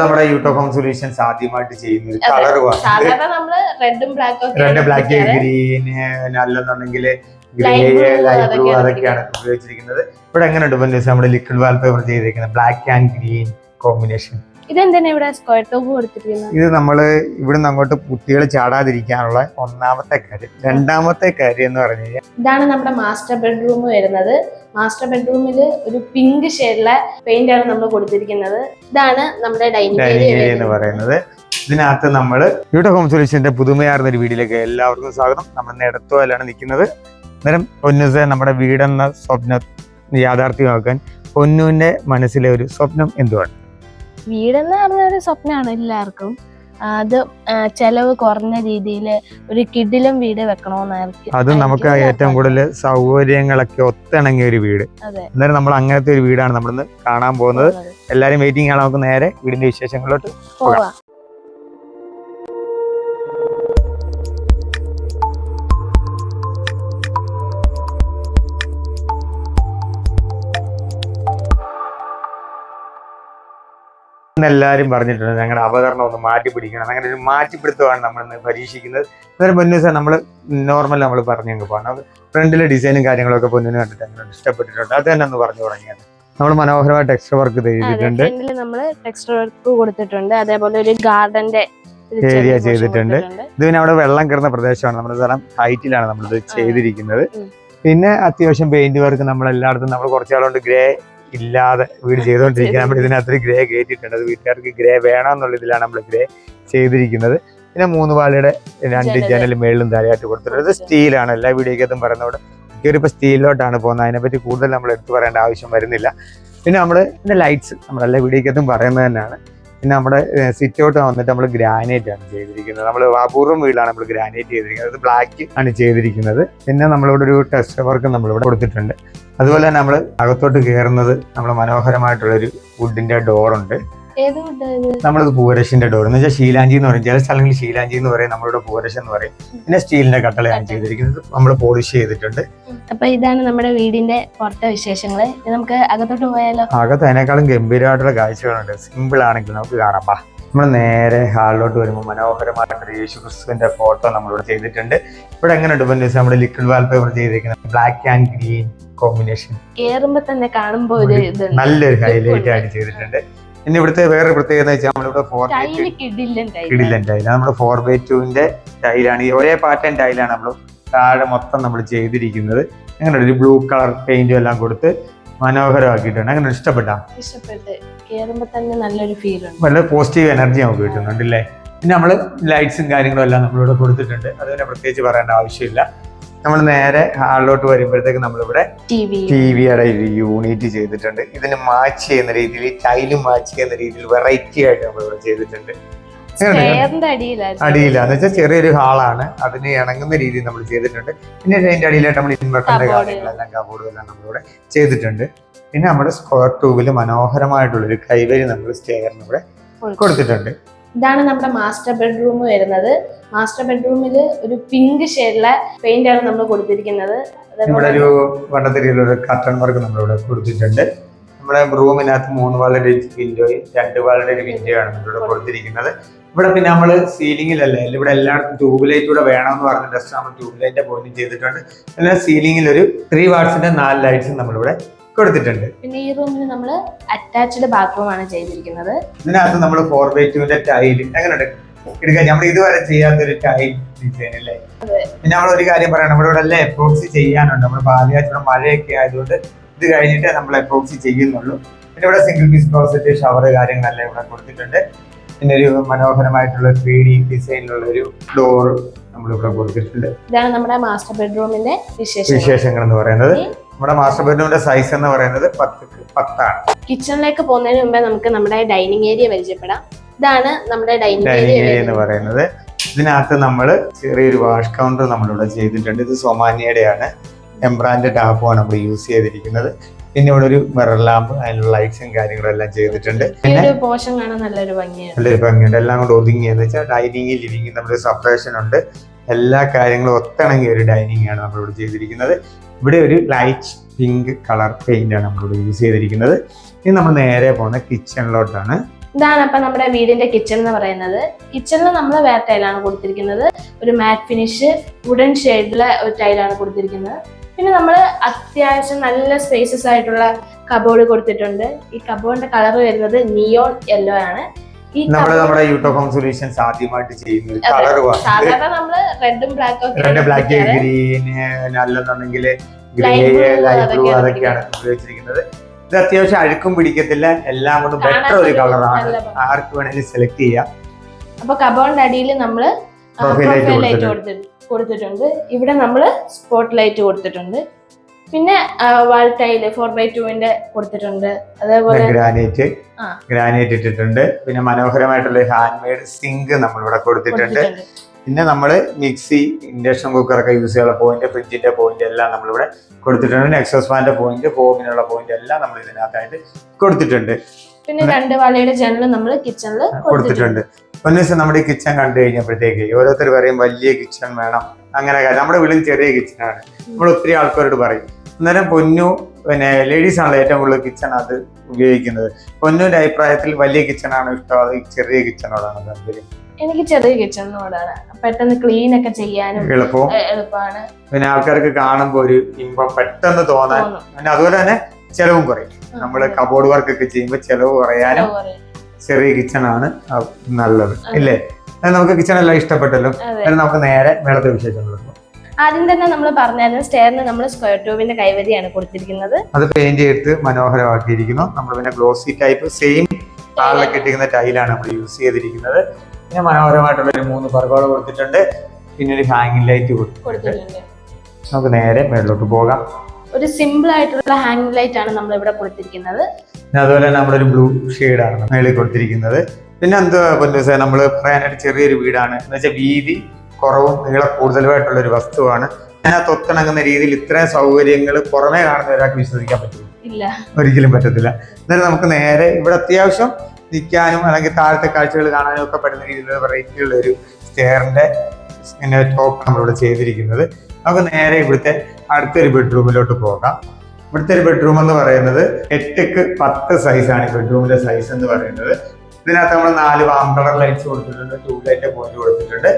നമ്മുടെ യൂട്ടോ home solutions ആദ്യമായിട്ട് ചെയ്യുന്ന ഒരു കളർ സാധാരണ നമ്മൾ റെഡും ബ്ലാക്കും റെഡ് ബ്ലാക്ക് ഗ്രീൻ അല്ലെന്നുണ്ടെങ്കിൽ ഗ്രേ ലൈറ്റ് ബ്ലൂ അതൊക്കെയാണ് അതൊക്കെയാണ് ഉപയോഗിച്ചിരിക്കുന്നത്. ഇവിടെ എങ്ങനെയുണ്ട് നമ്മുടെ ലിക്വിഡ് വാൾപേപ്പർ ചെയ്തിരിക്കുന്നത്. ബ്ലാക്ക് ആൻഡ് ഗ്രീൻ കോമ്പിനേഷൻ ഇതെന്തിനാ ഇവിടെ സ്ക്വയർ ടോപ്പ് കൊടുത്തിരിക്കുന്നത്? ഇത് നമ്മൾ ഇവിടുന്ന് അങ്ങോട്ട് കുട്ടികൾ ചാടാതിരിക്കാനുള്ള ഒന്നാമത്തെ കാര്യം. രണ്ടാമത്തെ കാര്യം എന്ന് പറഞ്ഞു കഴിഞ്ഞാൽ ഇതാണ് നമ്മുടെ മാസ്റ്റർ ബെഡ്റൂം വരുന്നത്. മാസ്റ്റർ ബെഡ്റൂമിൽ ഒരു പിങ്ക് ഷെയ്ഡിലെ പെയിന്റ് ആണ് നമ്മൾ കൊടുത്തിരിക്കുന്നത്. ഇതാണ് നമ്മുടെ ഡൈനിങ് ഏരിയ എന്ന് പറയുന്നത്. ഇതിനകത്ത് നമ്മൾ യൂട്ടോ ഹോം സൊല്യൂഷന്റെ പുതുമയാർന്ന ഒരു വീഡിയോയിലേക്ക് എല്ലാവർക്കും സ്വാഗതം. നമ്മൾ ഇടത്തോലാണ് നിൽക്കുന്നത്. അന്നേരം പൊന്നുസ നമ്മുടെ വീടെന്ന സ്വപ്നം യാഥാർത്ഥ്യമാക്കാൻ പൊന്നുവിന്റെ മനസ്സിലെ ഒരു സ്വപ്നം എന്തുവാണ്? വീടെന്ന് പറഞ്ഞ ഒരു സ്വപ്നമാണ് എല്ലാവർക്കും. അത് ചെലവ് കുറഞ്ഞ രീതിയിൽ ഒരു കിഡിലും വീട് വെക്കണമെന്നായിരിക്കും അത് നമുക്ക് ഏറ്റവും കൂടുതൽ സൗകര്യങ്ങളൊക്കെ ഒത്തിണങ്ങിയ ഒരു വീട്. അന്നേരം നമ്മൾ അങ്ങനത്തെ ഒരു വീടാണ് നമ്മളിന്ന് കാണാൻ പോകുന്നത്. എല്ലാവരും വെയിറ്റിംഗ് ആണ് നമുക്ക് നേരെ വീടിന്റെ വിശേഷങ്ങളിലോട്ട് പോവാം. എല്ലാവരും പറഞ്ഞിട്ടുണ്ട്. ഞങ്ങളുടെ അവതരണം ഒന്ന് മാറ്റി പിടിക്കണം. അങ്ങനെ ഒരു മാറ്റിപ്പിടുത്തമാണ് നമ്മൾ ഇന്ന് പരീക്ഷിക്കുന്നത്. അന്നേരം പൊന്നു സാർ നമ്മൾ നോർമൽ നമ്മൾ പറഞ്ഞു അങ്ങ് പോകണം ഫ്രണ്ടിലെ ഡിസൈനും കാര്യങ്ങളൊക്കെ പൊന്നിന് കണ്ടിട്ട് അങ്ങനെ ഇഷ്ടപ്പെട്ടിട്ടുണ്ട്. അത് തന്നെ ഒന്ന് പറഞ്ഞു തുടങ്ങിയത് നമ്മൾ മനോഹരമായ എക്സ്ട്രാ വർക്ക് ചെയ്തിട്ടുണ്ട്. നമ്മൾ ടെക്സ്റ്റർ വർക്ക് കൊടുത്തിട്ടുണ്ട്. അതേപോലെ ഒരു ഗാർഡന്റെ ഏരിയ ചെയ്തിട്ടുണ്ട്. ഇത് പിന്നെ അവിടെ വെള്ളം കയറുന്ന പ്രദേശമാണ്. നമ്മുടെ സ്ഥലം ഹൈറ്റിലാണ് നമ്മളിത് ചെയ്തിരിക്കുന്നത്. പിന്നെ അത്യാവശ്യം പെയിന്റ് വർക്ക് നമ്മൾ എല്ലായിടത്തും നമ്മൾ കുറച്ചാളുകൊണ്ട് ഗ്രേ ഇല്ലാതെ വീട് ചെയ്തുകൊണ്ടിരിക്കുന്നത് നമ്മൾ ഇതിനകത്ത് ഗ്രേ കയറ്റിയിട്ടുണ്ട് അത് വീട്ടുകാർക്ക് ഗ്രേ വേണം എന്നുള്ള ഇതിലാണ് നമ്മൾ ഗ്രേ ചെയ്തിരിക്കുന്നത്. പിന്നെ മൂന്ന് പാളിയുടെ രണ്ട് ജനൽ. ജനൽ മേളിലും താഴെയായിട്ട് കൊടുത്തിട്ടുണ്ട്. സ്റ്റീലാണ് എല്ലാ വീഡിയോക്കകത്തും പറയുന്നതോടെ മിക്കവരും സ്റ്റീലിലോട്ടാണ് പോകുന്നത്. അതിനെപ്പറ്റി കൂടുതൽ നമ്മൾ എടുത്തു പറയേണ്ട ആവശ്യം വരുന്നില്ല. പിന്നെ നമ്മൾ പിന്നെ ലൈറ്റ്സ് നമ്മളെല്ലാ വീഡിയോക്കകത്തും പറയുന്നത് തന്നെയാണ്. പിന്നെ നമ്മുടെ സിറ്റ് ഔട്ട് വന്നിട്ട് നമ്മൾ ഗ്രാനൈറ്റ് ആണ് ചെയ്തിരിക്കുന്നത്. നമ്മൾ അപൂർവം വീടാണ് നമ്മൾ ഗ്രാനൈറ്റ് ചെയ്തിരിക്കുന്നത്. അത് ബ്ലാക്ക് ആണ് ചെയ്തിരിക്കുന്നത്. പിന്നെ നമ്മളിവിടെ ഒരു ടെസ്റ്റ് വർക്ക് നമ്മളിവിടെ കൊടുത്തിട്ടുണ്ട്. അതുപോലെ തന്നെ നമ്മൾ അകത്തോട്ട് കയറുന്നത് നമ്മൾ മനോഹരമായിട്ടുള്ളൊരു വുഡിന്റെ വുഡിന്റെ നമ്മളത് പൂരശിന്റെ ഡോർ എന്ന് വെച്ചാൽ ശീലാഞ്ചി എന്ന് പറയും. ചില സ്ഥലങ്ങളിൽ ശീലാഞ്ചി എന്ന് പറയും നമ്മളിവിടെ പൂരശ് എന്ന് പറയും. പിന്നെ സ്റ്റീലിന്റെ കട്ടളയാണ് ചെയ്തിരിക്കുന്നത് നമ്മൾ പോളിഷ് ചെയ്തിട്ടുണ്ട്. അപ്പൊ ഇതാണ് നമ്മുടെ വീടിന്റെ പുറത്തെ വിശേഷങ്ങൾ നമുക്ക് അകത്തോട്ട് പോയാലോ? അകത്ത് അതിനേക്കാളും ഗംഭീരമായിട്ടുള്ള കാഴ്ചകളുണ്ട്. സിമ്പിൾ ആണെങ്കിൽ നമുക്ക് കാണാം. നമ്മൾ നേരെ ഹാളിലോട്ട് വരുമ്പോൾ മനോഹരമായിട്ടുള്ള യേശു ക്രിസ്തുവിന്റെ ഫോട്ടോ നമ്മളിവിടെ ചെയ്തിട്ടുണ്ട്. ഇവിടെ എങ്ങനെയുണ്ട് പിന്നെ നമ്മുടെ ലിക്വിഡ് വാൾപേപ്പർ ചെയ്തിരിക്കുന്നത്. ബ്ലാക്ക് ആൻഡ് ഗ്രീൻ കോമ്പിനേഷൻ കേറുമ്പോ തന്നെ കാണുമ്പോൾ നല്ലൊരു ഹൈലൈറ്റ് ആയിട്ട് ചെയ്തിട്ടുണ്ട്. പിന്നെ ഇവിടുത്തെ വേറൊരു പ്രത്യേകത എന്ന് വെച്ചാൽ നമ്മളിവിടെ ഫോർ ടൈൽ കിടിലൻ ടൈൽ നമ്മുടെ ഫോർ ബൈ ടുവിന്റെ ടൈലാണ് ഈ ഒരേ പാറ്റേൺ ടൈലാണ് നമ്മൾ താഴെ മൊത്തം നമ്മൾ ചെയ്തിരിക്കുന്നത്. അങ്ങനെ ഒരു ബ്ലൂ കളർ പെയിന്റും എല്ലാം കൊടുത്ത് മനോഹരമാക്കിയിട്ടുണ്ട്. അങ്ങനെ ഇഷ്ടപ്പെട്ടാ? നല്ല പോസിറ്റീവ് എനർജി നമുക്ക് കിട്ടുന്നുണ്ട് അല്ലേ? പിന്നെ നമ്മൾ ലൈറ്റ്സും കാര്യങ്ങളും എല്ലാം നമ്മളിവിടെ കൊടുത്തിട്ടുണ്ട്. അതുപോലെ പ്രത്യേകിച്ച് പറയേണ്ട ആവശ്യമില്ല. നമ്മൾ നേരെ ഹാളിലോട്ട് വരുമ്പോഴത്തേക്ക് നമ്മളിവിടെ ടി വിയുടെ ഒരു യൂണിറ്റ് ചെയ്തിട്ടുണ്ട്. ഇതിന് മാച്ച് ചെയ്യുന്ന രീതിയിൽ ടൈലും മാച്ച് ചെയ്യുന്ന രീതിയിൽ വെറൈറ്റി ആയിട്ട് നമ്മളിവിടെ ചെയ്തിട്ടുണ്ട്. അടിയിലാന്ന് വെച്ചാൽ ചെറിയൊരു ഹാളാണ് അതിന് ഇണങ്ങുന്ന രീതിയിൽ നമ്മൾ ചെയ്തിട്ടുണ്ട്. പിന്നെ അതിന്റെ അടിയിലായിട്ട് നമ്മൾ ഇൻവെർട്ടറിന്റെ. കാര്യങ്ങളെല്ലാം കബോർഡെല്ലാം നമ്മളിവിടെ ചെയ്തിട്ടുണ്ട്. പിന്നെ നമ്മുടെ സ്ക്വയർ ട്യൂബിൽ മനോഹരമായിട്ടുള്ള ഒരു കൈവരി നമ്മൾ സ്റ്റെയറിന് ഇവിടെ കൊടുത്തിട്ടുണ്ട്. ഇതാണ് നമ്മുടെ മാസ്റ്റർ ബെഡ്റൂം വരുന്നത്. മാസ്റ്റർ ബെഡ്റൂമിൽ ഒരു പിങ്ക് ഷെയ്ഡിലെ പെയിന്റ് ആണ് നമ്മൾ കൊടുത്തിരിക്കുന്നത്. ഇവിടെ ഒരു കർട്ടൺ വർക്ക് നമ്മളിവിടെ കൊടുത്തിട്ടുണ്ട്. നമ്മുടെ റൂമിനകത്ത് മൂന്ന് വാളുടെ വിൻഡോയും രണ്ട് വാളുടെ ഒരു വിൻഡോയാണ് നമ്മളിവിടെ കൊടുത്തിരിക്കുന്നത്. ഇവിടെ പിന്നെ നമ്മൾ സീലിംഗിലല്ലേ ഇവിടെ എല്ലായിടത്തും ട്യൂബ് ലൈറ്റ് കൂടെ വേണമെന്ന് പറഞ്ഞ ജസ്റ്റ് നമ്മൾ ട്യൂബ് ലൈറ്റ് പോയിന്റ് ചെയ്തിട്ടുണ്ട്. പിന്നെ സീലിംഗിൽ ഒരു ത്രീ വാട്സിന്റെ നാല് ലൈറ്റ്സ് നമ്മളിവിടെ കൊടുത്തിട്ടുണ്ട്. പിന്നെ ഈ റൂമിൽ നമ്മൾ അറ്റാച്ച്ഡ് ബാത്റൂം ആണ് ചെയ്തിരിക്കുന്നത്. ഇതിനകത്ത് നമ്മൾ ഫോർ ബൈ ടുവിന്റെ ടൈൽ എങ്ങനെയുണ്ട്? എടുക്കാൻ നമ്മൾ ഇതുവരെ ചെയ്യാത്തൊരു ടൈൽ ഡിസൈൻ അല്ലേ? പിന്നെ നമ്മൾ ഒരു കാര്യം പറയണം. നമ്മുടെ ഇവിടെ എല്ലാം എപ്രോക്സി ചെയ്യാനുണ്ട്. നമ്മൾ പാലിയാച്ചിവിടെ മഴയൊക്കെ ആയതുകൊണ്ട് ഇത് കഴിഞ്ഞിട്ട് നമ്മൾ എപ്രോക്സി ചെയ്യുന്നുള്ളൂ. പിന്നെ ഇവിടെ സിംഗിൾ പീസ് ക്ലോസറ്റ് ഷവർ കാര്യങ്ങളെല്ലാം ഇവിടെ കൊടുത്തിട്ടുണ്ട്. പിന്നെ ഒരു മനോഹരമായിട്ടുള്ള ത്രീ ഡി ഡിസൈനിലുള്ള ഒരു ഡോർ നമ്മളിവിടെ കൊടുത്തിട്ടുണ്ട്. ഇതാണ് നമ്മുടെ മാസ്റ്റർ ബെഡ്റൂമിന്റെ വിശേഷം വിശേഷങ്ങൾ എന്ന് പറയുന്നത്. നമ്മുടെ മാസ്റ്റർ ബെഡ്റൂമിന്റെ സൈസ് എന്ന് പറയുന്നത് പത്ത് പത്താണ്. കിച്ചണിലേക്ക് പോകുന്നതിന് മുമ്പേ നമുക്ക് നമ്മുടെ ഡൈനിങ് ഏരിയ പരിചയപ്പെടാം. ഇതാണ് നമ്മുടെ ഡൈനിങ് ഏരിയ എന്ന് പറയുന്നത്. ഇതിനകത്ത് നമ്മൾ ചെറിയൊരു വാഷ് കൗണ്ടർ നമ്മളിവിടെ ചെയ്തിട്ടുണ്ട്. ഇത് സൊമാനിയുടെയാണ് എംബ്രാൻഡ് ടാപ്പുമാണ് നമ്മൾ യൂസ് ചെയ്തിരിക്കുന്നത്. പിന്നെ ഇവിടെ ഒരു മിറർ ലാമ്പ് അതിനുള്ള ലൈറ്റ്സും കാര്യങ്ങളും എല്ലാം ചെയ്തിട്ടുണ്ട്. നല്ലൊരു ഭംഗിയുണ്ട്. എല്ലാം കൂടെ ഒതുങ്ങി എന്ന് വെച്ചാൽ ഡൈനിങ് ലിവിങ് നമ്മുടെ സെപ്പറേഷൻ ഉണ്ട്. എല്ലാ കാര്യങ്ങളും ഒത്തിണങ്ങിയ ഒരു ഡൈനിങ് ആണ് നമ്മളിവിടെ ചെയ്തിരിക്കുന്നത്. ഇവിടെ ഒരു ലൈറ്റ് പിങ്ക് കളർ പെയിന്റ് ആണ് നമ്മളിവിടെ യൂസ് ചെയ്തിരിക്കുന്നത്. ഇനി നമ്മൾ നേരെ പോകുന്ന കിച്ചണിലോട്ടാണ് ഇതാണ് അപ്പൊ നമ്മുടെ വീടിന്റെ കിച്ചൺ എന്ന് പറയുന്നത്. കിച്ചണിൽ നമ്മൾ വേറെ ടൈലാണ് കൊടുത്തിരിക്കുന്നത്. ഒരു മാറ്റ് ഫിനിഷ് വുഡൻ ഷെയ്ഡിലെ ഒരു ടൈലാണ് കൊടുത്തിരിക്കുന്നത്. പിന്നെ നമ്മൾ അത്യാവശ്യം നല്ല സ്പേസസ് ആയിട്ടുള്ള കബോർഡ് കൊടുത്തിട്ടുണ്ട്. ഈ കബോർഡിന്റെ കളർ വരുന്നത് നിയോൺ യെല്ലോ ആണ്. ഈ നമ്മൾ cupboard- നമ്മുടെ യൂട്യൂബ് ഹോം സൊല്യൂഷൻസ് ആദ്യമായിട്ട് ചെയ്യുന്ന. കളർ സാധാരണ റെഡും ബ്ലാക്കും രണ്ട് ബ്ലാക്ക് ഗ്രീൻ അല്ലെന്നുണ്ടെങ്കിൽ ലൈറ്റ് ബ്ലൂ അതൊക്കെയാണ് ഉപയോഗിച്ചിരിക്കുന്നത്. ഇത് അത്യാവശ്യം അഴുക്കും പിടിക്കത്തില്ല. എല്ലാം കൊണ്ടും ബെറ്റർ ഒരു കളറാണ്. ആർക്ക് വേണമെങ്കിലും സെലക്ട് ചെയ്യാം. അപ്പൊ കബോണിന്റെ അടിയിൽ പ്രൊഫൈൽ ലൈറ്റ് കൊടുത്തിട്ടുണ്ട്. ഇവിടെ നമ്മൾ സ്പോട്ട് ലൈറ്റ് കൊടുത്തിട്ടുണ്ട്. പിന്നെ വാൾ ടൈൽ ഫോർ ബൈ ടുവിന്റെ കൊടുത്തിട്ടുണ്ട്. അതേപോലെ ഗ്രാനൈറ്റ്. ഗ്രാനൈറ്റ് ഇട്ടിട്ടുണ്ട്. പിന്നെ മനോഹരമായിട്ടുള്ള ഹാൻഡ് മെയ്ഡ് സിങ്ക് നമ്മൾ ഇവിടെ കൊടുത്തിട്ടുണ്ട്. പിന്നെ നമ്മൾ മിക്സി ഇൻഡക്ഷൻ കുക്കറൊക്കെ യൂസ് ചെയ്യാനുള്ള പോയിന്റ് ഫ്രിഡ്ജിന്റെ പോയിന്റ് എല്ലാം നമ്മളിവിടെ കൊടുത്തിട്ടുണ്ട്. എക്സോസ് ഫാനിന്റെ പോയിന്റ് ഹോമിനുള്ള പോയിന്റ് എല്ലാം നമ്മൾ ഇതിനകത്തായിട്ട് കൊടുത്തിട്ടുണ്ട്. പിന്നെ രണ്ട് വലയുടെ ജനലും നമ്മൾ കിച്ചണിൽ കൊടുത്തിട്ടുണ്ട്. ഒരു ദിവസം നമ്മുടെ കിച്ചൺ കണ്ടു കഴിഞ്ഞപ്പോഴത്തേക്ക് ഓരോരുത്തർ പറയും വലിയ കിച്ചൺ വേണം. അങ്ങനെ നമ്മുടെ വീടും ചെറിയ കിച്ചണാണ് നമ്മൾ ഒത്തിരി ആൾക്കാരോട് പറയും. അന്നേരം പൊന്നു പിന്നെ ലേഡീസ് ആണല്ലോ ഏറ്റവും കൂടുതൽ കിച്ചൺ അത് ഉപയോഗിക്കുന്നത്. പൊന്നുവിന്റെ അഭിപ്രായത്തിൽ വലിയ കിച്ചണാണ് ഇഷ്ടം അത് ചെറിയ കിച്ചണോടാണ് താല്പര്യം. എനിക്ക് ചെറിയ കിച്ചണിനോടാണ് പെട്ടെന്ന് ക്ലീൻ ഒക്കെ ചെയ്യാനും എളുപ്പമാണ് പിന്നെ ആൾക്കാർക്ക് കാണുമ്പോൾ ഒരു ഇമ്പം പെട്ടെന്ന് തോന്നാൻ തോന്നും. പിന്നെ അതുപോലെ തന്നെ ചെലവും കുറയും. നമ്മൾ കബോർഡ് വർക്ക് ഒക്കെ ചെയ്യുമ്പോൾ ചെലവ് കുറയാനും ചെറിയ കിച്ചൺ ആണ് നല്ലത്. ഇല്ലേ? നമുക്ക് കിച്ചൺ എല്ലാം ഇഷ്ടപ്പെട്ടല്ലോ. നമുക്ക് നേരെ മേളത്തെ വിശേഷങ്ങളിലേക്ക് ആദ്യം തന്നെ നമ്മൾ പറഞ്ഞായിരുന്നു സ്റ്റെയറിന് നമ്മൾ സ്ക്വയർ ട്യൂബിന്റെ കൈവരിയാണ് കൊടുത്തിരിക്കുന്നത്. അത് പെയിന്റ് ചെയ്ത് മനോഹരമാക്കിയിരിക്കുന്നു. നമ്മൾ പിന്നെ ഗ്ലോസി ടൈപ്പ് സെയിം ഇട്ടിരിക്കുന്ന ടൈലാണ് നമ്മൾ യൂസ് ചെയ്തിരിക്കുന്നത്. പിന്നെ മനോഹരമായിട്ടുള്ള ഒരു മൂന്ന് പർഗോള കൊടുത്തിട്ടുണ്ട്. പിന്നെ ഒരു ഹാങ്ങിങ് ലൈറ്റ് കൊടുത്തിട്ടുണ്ട്. നമുക്ക് നേരെ മേളിലോട്ട് പോകാം. ഒരു സിമ്പിൾ ആയിട്ടുള്ള ഹാങ്ങിങ് ലൈറ്റ് ആണ് നമ്മൾ ഇവിടെ കൊടുത്തിരിക്കുന്നത്. പിന്നെ അതുപോലെ തന്നെ നമ്മുടെ ഒരു ബ്ലൂ ആണ് മേളിൽ കൊടുത്തിരിക്കുന്നത്. പിന്നെ എന്താ പൊന്നു നമ്മൾ പറയാനായിട്ട് ചെറിയൊരു വീടാണ്. എന്ന് വെച്ചാൽ വീതി കുറവും നീളം കൂടുതലുമായിട്ടുള്ള ഒരു വസ്തുവാണ്. അതിനകത്ത് ഒത്തിണങ്ങുന്ന രീതിയിൽ ഇത്രയും സൗകര്യങ്ങൾ പുറമേ കാണുന്ന ഒരാൾക്ക് വിശ്വസിക്കാൻ പറ്റും ഒരിക്കലും പറ്റത്തില്ല. എന്നാലും നമുക്ക് നേരെ ഇവിടെ അത്യാവശ്യം നിൽക്കാനും അല്ലെങ്കിൽ താഴത്തെ കാഴ്ചകൾ കാണാനും ഒക്കെ പറ്റുന്ന രീതിയിലുള്ള വെറൈറ്റി ഉള്ള ഒരു സ്റ്റെയറിന്റെ പിന്നെ ടോപ്പ് നമ്മളിവിടെ ചെയ്തിരിക്കുന്നത്. നമുക്ക് നേരെ ഇവിടുത്തെ അടുത്തൊരു ബെഡ്റൂമിലോട്ട് പോകാം. ഇവിടുത്തെ ഒരു ബെഡ്റൂം എന്ന് പറയുന്നത് എട്ടക്ക് പത്ത് സൈസാണ് ബെഡ്റൂമിന്റെ സൈസ് എന്ന് പറയുന്നത്. ഇതിനകത്ത് നമ്മൾ നാല് വാം കളർ ലൈറ്റ്സ് കൊടുത്തിട്ടുണ്ട് ട്യൂബ് ലൈറ്റ് പോയിന്റ് കൊടുത്തിട്ടുണ്ട്.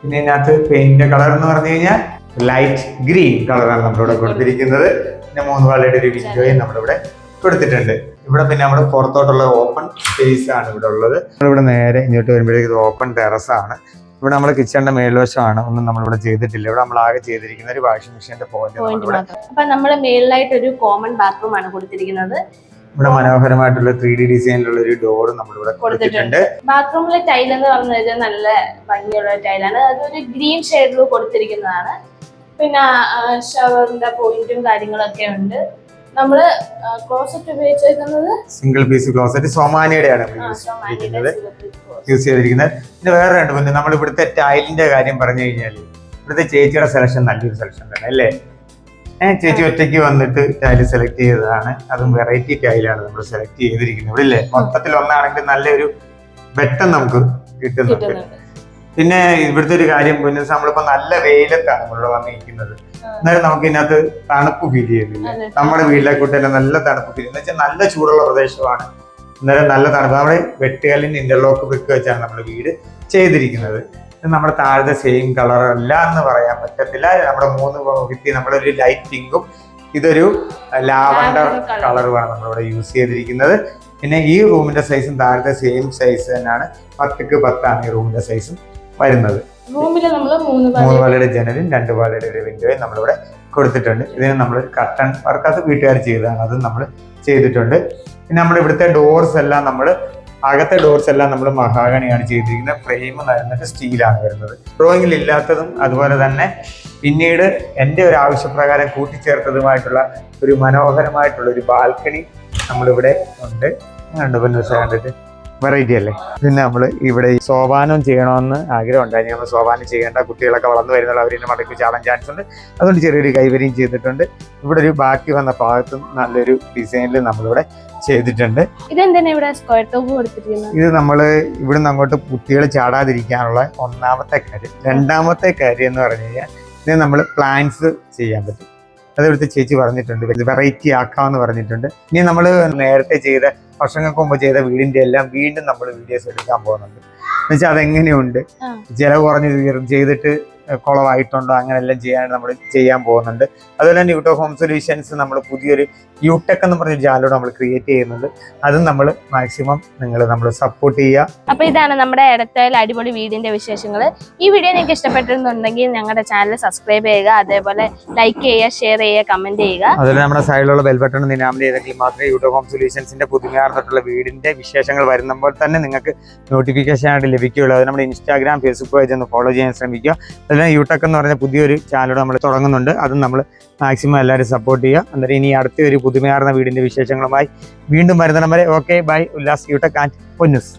പിന്നെ ഇതിനകത്ത് പെയിന്റിന്റെ കളർ എന്ന് പറഞ്ഞു കഴിഞ്ഞാൽ ലൈറ്റ് ഗ്രീൻ കളറാണ് നമ്മളിവിടെ കൊടുത്തിരിക്കുന്നത്. പിന്നെ മൂന്ന് വാളയുടെ ഒരു വിൻഡോയും നമ്മളിവിടെ കൊടുത്തിട്ടുണ്ട്. ഇവിടെ പിന്നെ നമ്മുടെ പുറത്തോട്ടുള്ള ഓപ്പൺ സ്പേസ് ആണ് ഇവിടെ ഉള്ളത്. നമ്മളിവിടെ നേരെ ഇങ്ങോട്ട് വരുമ്പോഴേക്കും ഇത് ഓപ്പൺ ടെറസ് ആണ്. ഇവിടെ നമ്മൾ കിച്ചണിന്റെ മേൽവശമാണ്. ഒന്നും നമ്മൾ ഇവിടെ ചെയ്തിട്ടില്ല. ഇവിടെ നമ്മൾ ആകെ ചെയ്തിരിക്കുന്ന ഒരു വാഷിംഗ് മെഷീന്റെ പോയിന്റ് അപ്പൊ നമ്മൾ മേളിലായിട്ട് ഒരു കോമൺ ബാത്റൂം ആണ് കൊടുത്തിരിക്കുന്നത്. ഇവിടെ മനോഹരമായിട്ടുള്ള ത്രീ ഡി ഡിസൈനിലുള്ള ഒരു ഡോർ നമ്മൾ ഇവിടെ കൊടുത്തിട്ടുണ്ട്. ബാത്റൂമിലെ ടൈൽ എന്ന് പറഞ്ഞത് നല്ല ഭംഗിയുള്ള ടൈലാണ് അതൊരു ഗ്രീൻ ഷെയ്ഡിൽ കൊടുത്തിരിക്കുന്നതാണ്. പിന്നെ ഷവറിന്റെ പോയിന്റും കാര്യങ്ങളൊക്കെ ഉണ്ട്. നമ്മൾ ക്ലോസറ്റ് ഉപയോഗിച്ചിരിക്കുന്നത് സിംഗിൾ പീസ് ക്ലോസറ്റ് സൊമാനിയുടെയാണ് ആണ് യൂസ് സൊമാനിയുടെ ചെയ്തിരിക്കുന്നത്. പിന്നെ വേറെ രണ്ട് പിന്നെ നമ്മൾ ഇവിടുത്തെ ടൈലിന്റെ കാര്യം പറഞ്ഞു കഴിഞ്ഞാൽ ഇവിടുത്തെ ചേച്ചിയുടെ സെലക്ഷൻ നല്ലൊരു സെലക്ഷൻ തന്നെ അല്ലേ? ഏഹ് ചേച്ചി ഒറ്റയ്ക്ക് വന്നിട്ട് ടൈൽ സെലക്ട് ചെയ്തതാണ്. അതും വെറൈറ്റി ടൈലാണ് നമ്മൾ സെലക്ട് ചെയ്തിരിക്കുന്നത്. ഇവിടെ ഇല്ലേ? മൊത്തത്തിൽ ഒന്നാണെങ്കിൽ നല്ലൊരു വെട്ടം നമുക്ക് കിട്ടുന്നുണ്ട്. പിന്നെ ഇവിടുത്തെ ഒരു കാര്യം പിന്നെ നമ്മളിപ്പോ നല്ല വെയിലത്താണ് നമ്മളിവിടെ വന്നിരിക്കുന്നത്. എന്നാലും നമുക്ക് ഇതിനകത്ത് തണുപ്പ് ഫീൽ ചെയ്യുന്നില്ല. നമ്മുടെ വീട്ടിലെ കൂട്ടെല്ലാം നല്ല തണുപ്പ് ഫീൽ എന്ന് വെച്ചാൽ നല്ല ചൂടുള്ള പ്രദേശമാണ്. അന്നേരം നല്ല തണുപ്പ്. നമ്മുടെ വെട്ടുകല്ലിന് ഇന്റർലോക്ക് ബ്രിക്ക് വെച്ചാണ് നമ്മുടെ വീട് ചെയ്തിരിക്കുന്നത്. നമ്മുടെ താഴത്തെ സെയിം കളർ അല്ല എന്ന് പറയാൻ പറ്റത്തില്ല. നമ്മുടെ മൂന്ന് ഭിത്തി നമ്മളൊരു ലൈറ്റ് പിങ്കും ഇതൊരു ലാവണ്ടർ. കളറുമാണ് നമ്മളിവിടെ യൂസ് ചെയ്തിരിക്കുന്നത്. പിന്നെ ഈ റൂമിന്റെ സൈസും താഴത്തെ സെയിം സൈസ് തന്നെയാണ്. പത്തുക്ക് പത്താണ് ഈ റൂമിന്റെ സൈസും വരുന്നത്. മൂന്ന് പാലയുടെ ജനലും രണ്ട് പാലയുടെ ഒരു വിൻഡോയും നമ്മളിവിടെ കൊടുത്തിട്ടുണ്ട്. ഇതിന് നമ്മൾ കട്ടൺ വർക്കകത്ത് വീട്ടുകാർ ചെയ്തതാണ്. അത് നമ്മൾ ചെയ്തിട്ടുണ്ട്. പിന്നെ നമ്മുടെ ഇവിടുത്തെ ഡോർസ് എല്ലാം നമ്മൾ അകത്തെ ഡോർസ് എല്ലാം നമ്മൾ മഹാഗണിയാണ് ചെയ്തിരിക്കുന്നത്. ഫ്രെയിം വരുന്നിട്ട് സ്റ്റീലാണ് വരുന്നത്. ഡ്രോയിങ്ങിൽ ഇല്ലാത്തതും അതുപോലെ തന്നെ പിന്നീട് എന്റെ ഒരു ആവശ്യപ്രകാരം കൂട്ടിച്ചേർത്തതുമായിട്ടുള്ള ഒരു മനോഹരമായിട്ടുള്ള ഒരു ബാൽക്കണി നമ്മളിവിടെ ഉണ്ട്. രണ്ട് പിന്നെ കണ്ടിട്ട് വെറൈറ്റി അല്ലേ? പിന്നെ നമ്മൾ ഇവിടെ സോപാനം ചെയ്യണമെന്ന് ആഗ്രഹം ഉണ്ടായിരുന്നു നമ്മൾ സോപാനം ചെയ്യേണ്ട കുട്ടികളൊക്കെ വളർന്നു വരുന്നുള്ള ഇതിന്റെ മടക്കി ചാടാൻ ചാൻസ് ഉണ്ട്. അതുകൊണ്ട് ചെറിയൊരു കൈവരിയും ചെയ്തിട്ടുണ്ട്. ഇവിടെ ഒരു ബാക്കി വന്ന ഭാഗത്തും നല്ലൊരു ഡിസൈനിൽ നമ്മളിവിടെ ചെയ്തിട്ടുണ്ട്. ഇത് നമ്മൾ ഇവിടുന്ന് അങ്ങോട്ട് കുട്ടികൾ ചാടാതിരിക്കാനുള്ള ഒന്നാമത്തെ കാര്യം. രണ്ടാമത്തെ കാര്യം എന്ന് പറഞ്ഞു കഴിഞ്ഞാൽ ഇത് നമ്മൾ പ്ലാന്റ്സ് ചെയ്യാൻ പറ്റും. അതെടുത്ത് ചേച്ചി പറഞ്ഞിട്ടുണ്ട്. വെറൈറ്റി ആക്കാമെന്ന് പറഞ്ഞിട്ടുണ്ട്. ഇനി നമ്മൾ നേരത്തെ ചെയ്ത വർഷങ്ങൾക്ക് മുമ്പ് ചെയ്ത വീടിന്റെ എല്ലാം വീണ്ടും നമ്മൾ വീഡിയോസ് എടുക്കാൻ പോകുന്നുണ്ട്. എന്നുവെച്ചാൽ അതെങ്ങനെയുണ്ട്? ചില കുറഞ്ഞു കുറഞ്ഞ് ചെയ്തിട്ട് കുളമായിട്ടുണ്ടോ അങ്ങനെ എല്ലാം ചെയ്യാൻ നമ്മൾ ചെയ്യാൻ പോകുന്നുണ്ട്. അതുപോലെ തന്നെ യൂട്ടോ ഹോം സൊല്യൂഷൻസ് നമ്മൾ പുതിയൊരു യൂടെക് എന്ന് പറഞ്ഞ ജാലോട് നമ്മൾ ക്രിയേറ്റ് ചെയ്യുന്നുണ്ട്. അതും നമ്മൾ മാക്സിമം നിങ്ങൾ നമ്മൾ സപ്പോർട്ട് ചെയ്യുക. അപ്പൊ ഇതാണ് നമ്മുടെ ഇടത്തേൽ അടിപൊളി വീടിന്റെ വിശേഷങ്ങൾ ഈ വീഡിയോ നിങ്ങൾക്ക് ഇഷ്ടപ്പെട്ടിരുന്നുണ്ടെങ്കിൽ ഞങ്ങളുടെ ചാനൽ സബ്സ്ക്രൈബ് ചെയ്യുക അതേപോലെ ലൈക്ക് ചെയ്യുക ഷെയർ ചെയ്യുക കമന്റ് ചെയ്യുക. അതുപോലെ നമ്മുടെ സൈഡിലുള്ള ബെൽബട്ടൺ നിനാമിൽ ചെയ്തെങ്കിൽ മാത്രമേ യൂട്ടോ ഹോം സൊല്യൂഷൻസിന്റെ പുതുമയാർന്നിട്ടുള്ള വീടിന്റെ വിശേഷങ്ങൾ വരുന്നപ്പോൾ തന്നെ നിങ്ങൾക്ക് നോട്ടിഫിക്കേഷൻ ആയിട്ട് ലഭിക്കുകയുള്ളൂ. അത് നമ്മുടെ ഇൻസ്റ്റാഗ്രാം ഫേസ്ബുക്ക് പേജ് ഒന്ന് ഫോളോ ചെയ്യാൻ ശ്രമിക്കുക. അതുപോലെ യൂടെക് എന്ന് പറഞ്ഞ പുതിയൊരു ചാനൽ നമ്മൾ തുടങ്ങുന്നുണ്ട്. അതും നമ്മൾ മാക്സിമം എല്ലാവരും സപ്പോർട്ട് ചെയ്യുക. അന്നേരം ഇനി അടുത്ത ഒരു പുതുമയാർന്ന വീടിന്റെ വിശേഷങ്ങളുമായി വീണ്ടും വരുന്നിടം വരെ okay bye Ullas UTech and Ponnus.